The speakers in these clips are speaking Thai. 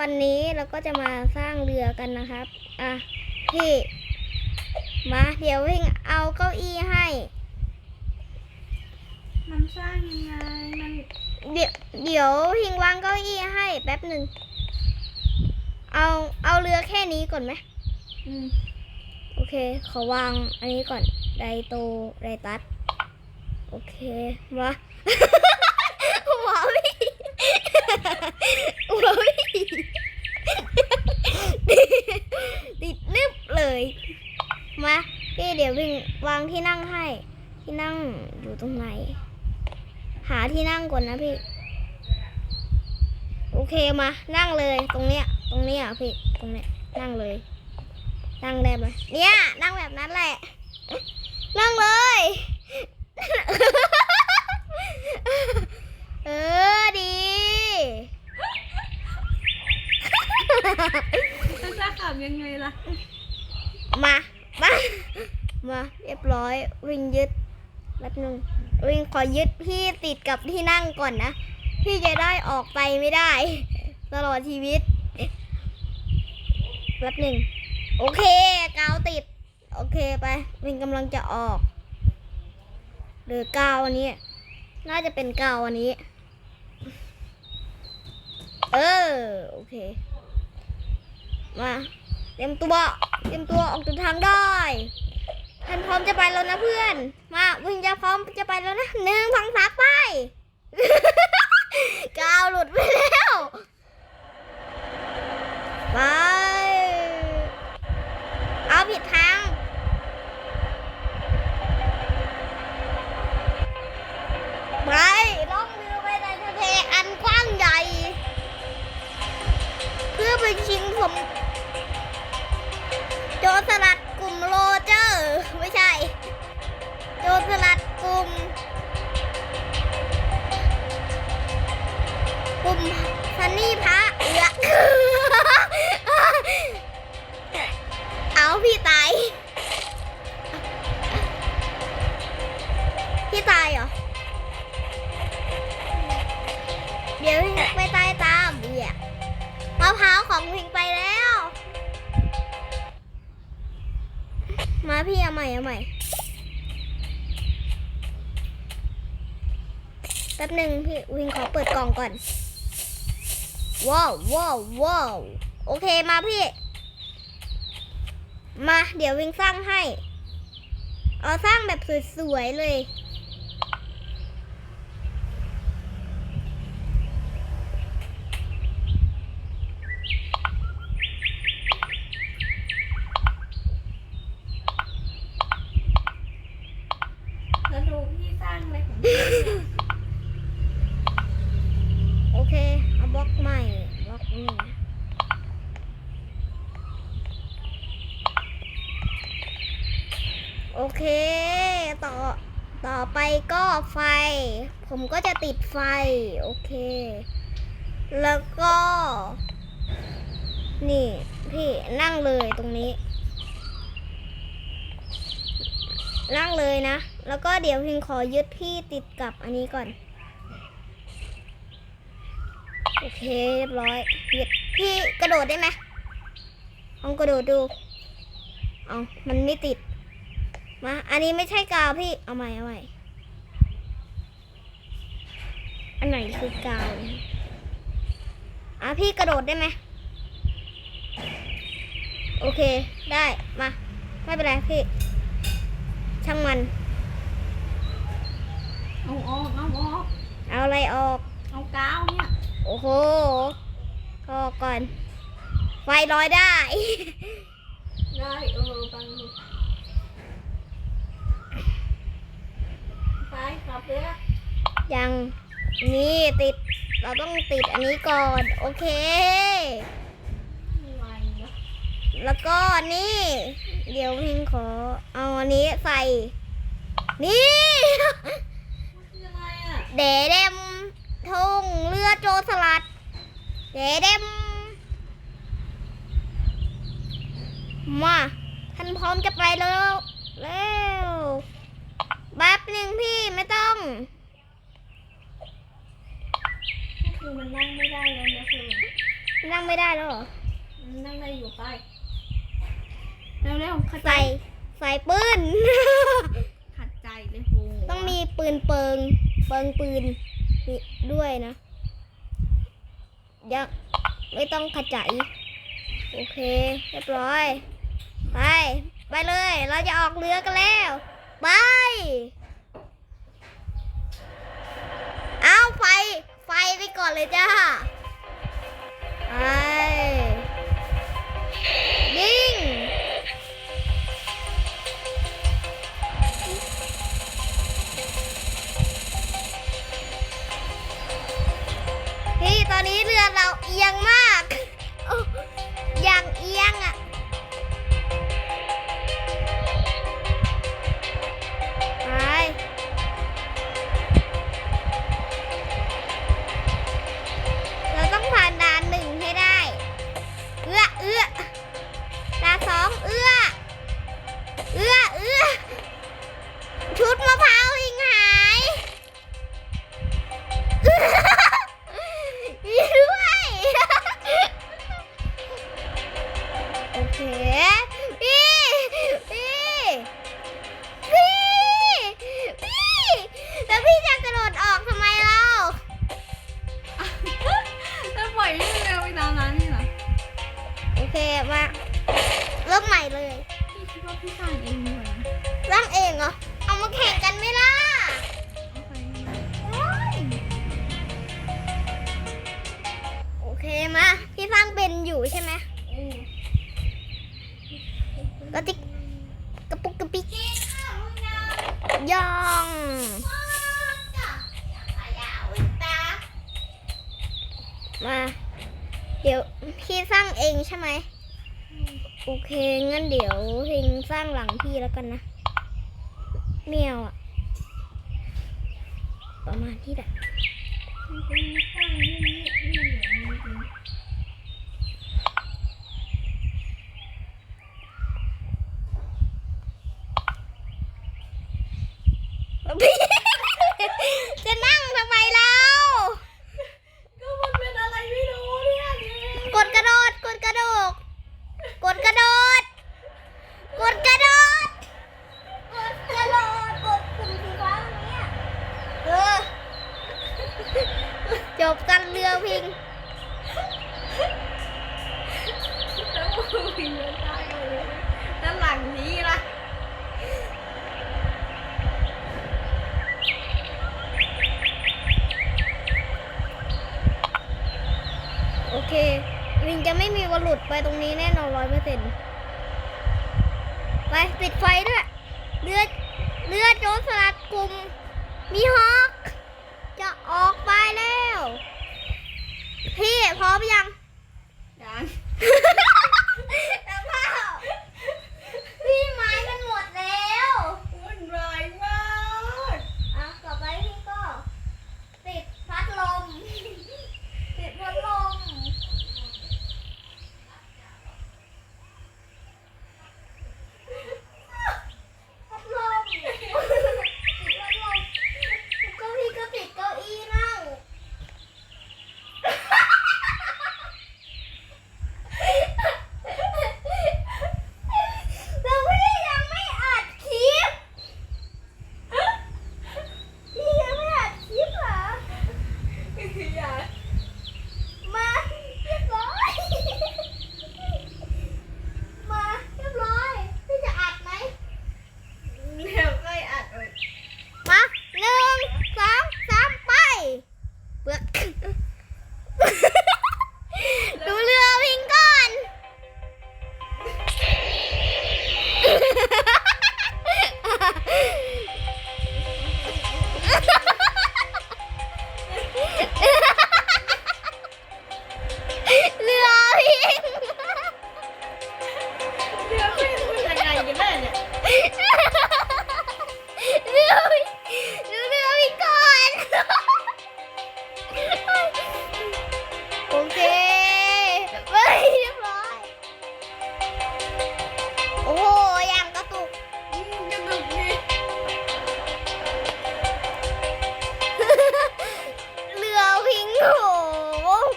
วันนี้เราก็จะมาสร้างเรือกันนะครับ อะ พี่ มาเดี๋ยววิ่งเอาเก้าอี้ให้ มันสร้างยังไง มัน เดี๋ยวเดี๋ยวพิงวางเก้าอี้ให้แป๊บหนึ่ง เอาเอาเรือแค่นี้ก่อนไหม อืม โอเค ขอวางอันนี้ก่อน ไดโตไดตัส โอเค มา หัวพี่หัวพี่ติดนึบเลย มาพี่เดี๋ยววิ่งวางที่นั่งให้ ที่นั่งอยู่ตรงไหน หาที่นั่งก่อนนะพี่ โอเคมา นั่งเลยตรงเนี้ย ตรงเนี้ยพี่ ตรงเนี้ย นั่งเลย นั่งได้ไหมเนี่ย นั่งแบบนั้นแหละ นั่งเลย เออดีมันจะขับยังไงล่ะ มา มา มา เรียบร้อย วิ่งยึด แป๊บนึงวิ่งขอยึดพี่ติดกับที่นั่งก่อนนะ พี่จะได้ออกไปไม่ได้ ตลอดชีวิตแป๊บหนึ่งโอเคกาวติด โอเคไปวิ่งกำลังจะออกหรือกาวอันนี้ น่าจะเป็นกาวอันนี้ เออโอเค มาเตรียมตัวเตรียมตัวออกเดินทางได้ ทันพร้อมจะไปแล้วนะเพื่อน มาวิ่งจะพร้อมจะไปแล้วนะหนึ่งสองสามไปกาวหลุดไปแล้ว ไป พี่ตายเหรอ เดี๋ยวพิงไปตายตามเบียมะพร้าวของพิงไปแล้ว มาพี่เอาใหม่เอาใหม่แป๊บหนึ่งพี่วิงขอเปิดกล่องก่อน ว้าวว้าวว้าวโอเคมาพี่ มาเดี๋ยววิงสร้างให้ เอาสร้างแบบสวยๆเลย แล้วดูพี่สร้างอะไรของพี่เนี่ย โอเค เอาบล็อกใหม่บล็อกนี้ โอเค ต่อ ต่อไปก็ไฟ ผมก็จะติดไฟ โอเค แล้วก็ นี่ พี่นั่งเลยตรงนี้ นั่งเลยนะ แล้วก็เดี๋ยวพิงขอยึดพี่ติดกับอันนี้ก่อน โอเคเรียบร้อยยึดพี่กระโดดได้ไหมลองกระโดดดู เอามันไม่ติด มา อันนี้ไม่ใช่กาวพี่ เอาใหม่เอาใหม่อันไหนคือกาวเนี่ยอะพี่กระโดดได้ไหม โอเค ได้ มา ไม่เป็นไรพี่ ช่างมัน เอาออกเอาออกเอาอะไรออก เอากาวเนี่ยโอ้โหก็ก่อน ไฟลอยได้ ได้เออไปไปขับเรือ ยังนี่ติด เราต้องติดอันนี้ก่อน โอเค แล้วก็นี่ เดี๋ยวพิงขอ เอาอันนี้ใส่ นี่มันคืออะเดเดมทงเรือโจรสลัด เดเดมมา ท่านพร้อมจะไปแล้วเร็ว หนึ่งพี่ไม่ต้องก็คือมันนั่งไม่ได้แล้วนะคือนั่งไม่ได้แล้วเหรอนั่งได้อยู่ไปเร็วๆขัดใจใส่ใส่ปืน ขัดใจเลยโหต้องมีปืนเปิง เปิงปืนนี่ด้วยนะยังไม่ต้องขจายโอเค เรียบร้อย ไป ไปเลย เราจะออกเรือกันแล้ว ไป เอาไฟ ไปก่อนเลยจ้าไปยิงพี่ตอนนี้เรือเราเอียงมากโอ้อย่างเอียงอะ เคงั้นเดี๋ยวเฮงสร้างหลังพี่แล้วกันนะเมียวอะประมาณที่แหละพี่ จะนั่งทำไมเรา ก็มันเป็นอะไรไม่รู้เนี่ย กดกระโดด กดกระโดด กดกระโดด กดกระโดด กดกระโดด กดปุ่มสีฟ้าตรงนี้อะเออ จบกันเรือพิง แล้วมือวิ่งไม่ได้เลยด้านหลังนี้ล่ะ โอเค วิงจะไม่มีวันหลุดไปตรงนี้แน่นอนร้อยเปอร์เซ็นต์ ไปปิดไฟด้วยเรือเรือโจรสลัดกลุ่ม มีฮอก จะออกไปแล้ว พี่พร้อมยังยัง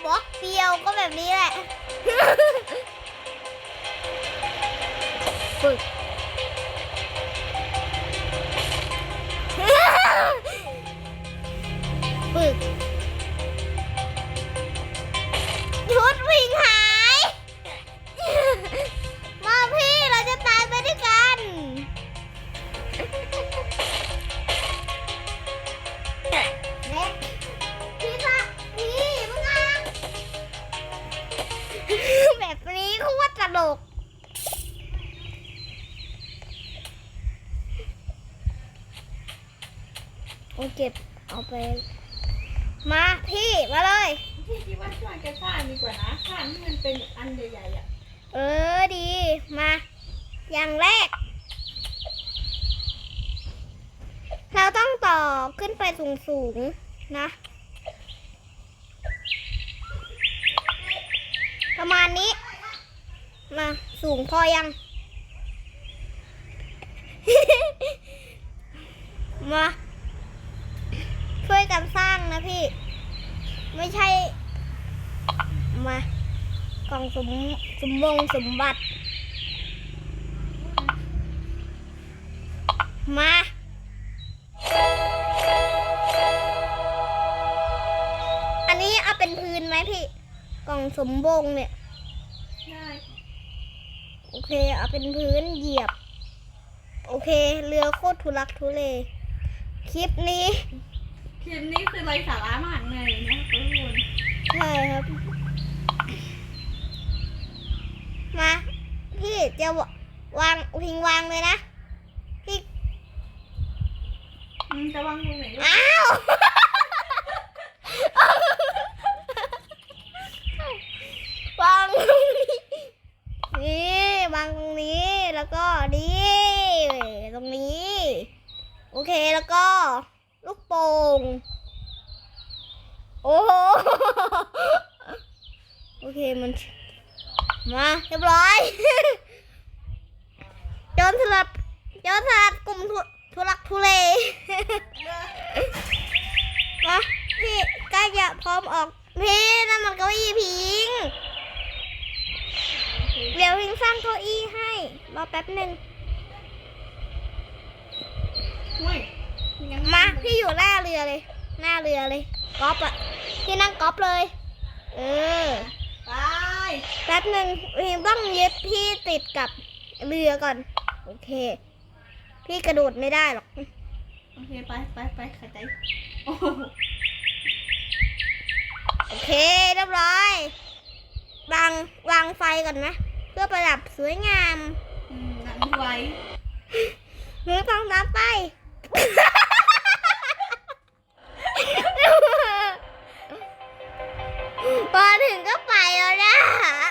บล็อกเดียวก็แบบนี้แหละฝึกฝึกชุดวิ่งหา ก โอเก็บเอาไป มาพี่มาเลย พี่คิดว่าช่วยกันสร้างดีกว่านะสร้างให้มันเป็นอันใหญ่ๆอะ เออดี มา อย่างแรก เราต้องต่อขึ้นไปสูงๆ นะประมาณนี้ มาสูงพอยัง มา ช่วยกันสร้างนะพี่ ไม่ใช่ มากล่องสมสมบงสมบัติ มาอันนี้เอาเป็นพื้นไหมพี่ กล่องสมบงเนี่ยได้ โอเค เอาเป็นพื้นเหยียบ โอเค เรือโคตรทุลักทุเล คลิปนี้ คลิปนี้คือไรสาระมากเลยนะทุกคนใช่ครับ มา พี่จะวางพิงวางเลยนะ พี่อืมจะวางตรงไหนลูกอ้าววางตรงนี้ นี่วางตรงนี้ แล้วก็นี่ตรงนี้ โอเค แล้วก็ ลูกโป่งโอ้โหโอเคมัน มาเรียบร้อยโจนสลัดโจนสลัดกลุ่มทุลักทุเลมาพี่กล้จะพร้อมออกพี่นั่นมันเก้าอี้พิง เดี๋ยวพิงสร้างเก้าอี้ให้ รอแป๊บหนึ่งเฮ้ยยัง มาพี่อยู่หน้าเรือเลย หน้าเรือเลยก๊อปอะพี่นั่งก๊อปเลย เออไปแป๊บหนึ่งพิงต้องยึดพี่ติดกับเรือก่อน โอเค พี่กระโดดไม่ได้หรอกโอเคไปไปไปขัดใจโอ้โหโอเคเรียบร้อยวางวางไฟก่อนนะเพื่อประดับสวยงามอืมนั่นไว้หรือต้องน้ำไป Ah!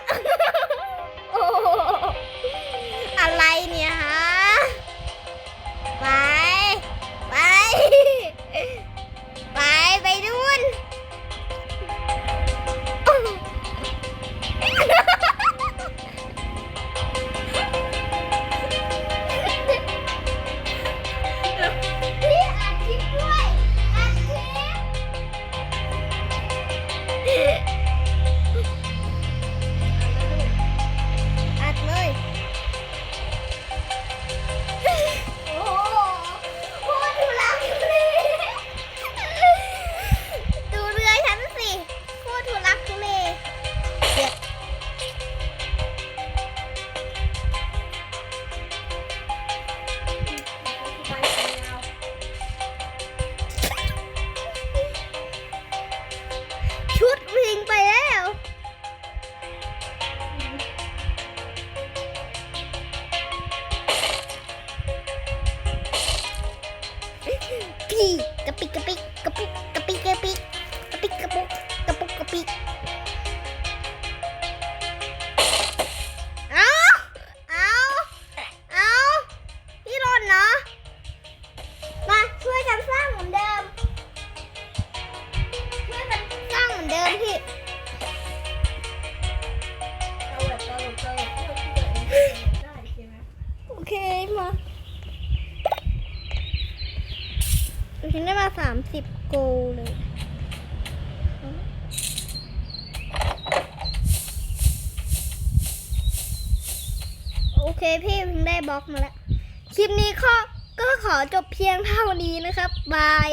สิบโกเลย โอเคพี่เพิ่งได้บล็อกมาแล้ว คลิปนี้ก็ก็ขอจบเพียงเท่านี้นะครับ บาย